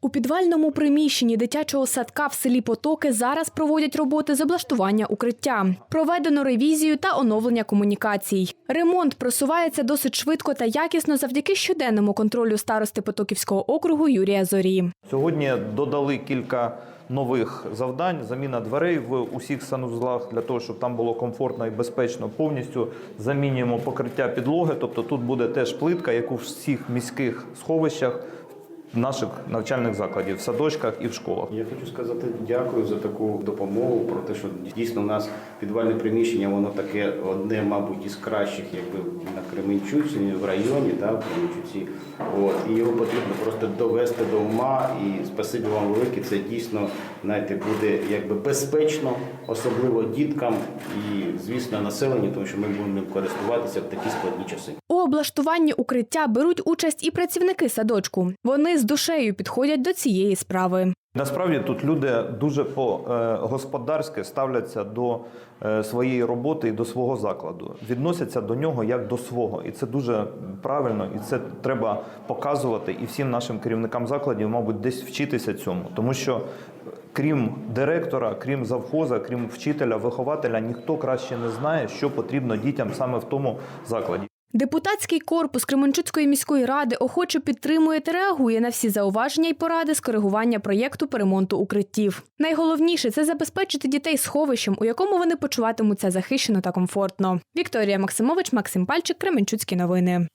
У підвальному приміщенні дитячого садка в селі Потоки зараз проводять роботи з облаштування укриття. Проведено ревізію та оновлення комунікацій. Ремонт просувається досить швидко та якісно завдяки щоденному контролю старости Потоківського округу Юрія Зорі. Сьогодні додали кілька нових завдань. Заміна дверей в усіх санузлах для того, щоб там було комфортно і безпечно. Повністю замінюємо покриття підлоги. Тобто тут буде теж плитка, як у всіх міських сховищах наших навчальних закладів, в садочках і в школах. Я хочу сказати дякую за таку допомогу, про те, що дійсно у нас підвальне приміщення, воно таке одне, мабуть, із кращих, якби на Кременчуці, в районі, да, в Кременчуці. От, і його потрібно просто довести до ума. І спасибі вам велике. Це дійсно, знаєте, буде якби безпечно, особливо діткам і, звісно, населенню, тому що ми будемо ним користуватися в такі складні часи. У облаштуванні укриття беруть участь і працівники садочку. Вони з душею підходять до цієї справи. Насправді тут люди дуже по е, господарськи ставляться до е, своєї роботи і до свого закладу, відносяться до нього як до свого, і це дуже правильно, і це треба показувати і всім нашим керівникам закладів, мабуть, десь вчитися цьому, тому що е, крім директора, крім завхоза, крім вчителя, вихователя, ніхто краще не знає, що потрібно дітям саме в тому закладі. Депутатський корпус Кременчуцької міської ради охоче підтримує та реагує на всі зауваження й поради з коригування проєкту по ремонту укриттів. Найголовніше це забезпечити дітей сховищем, у якому вони почуватимуться захищено та комфортно. Вікторія Максимович, Максим Пальчик, Кременчуцькі новини.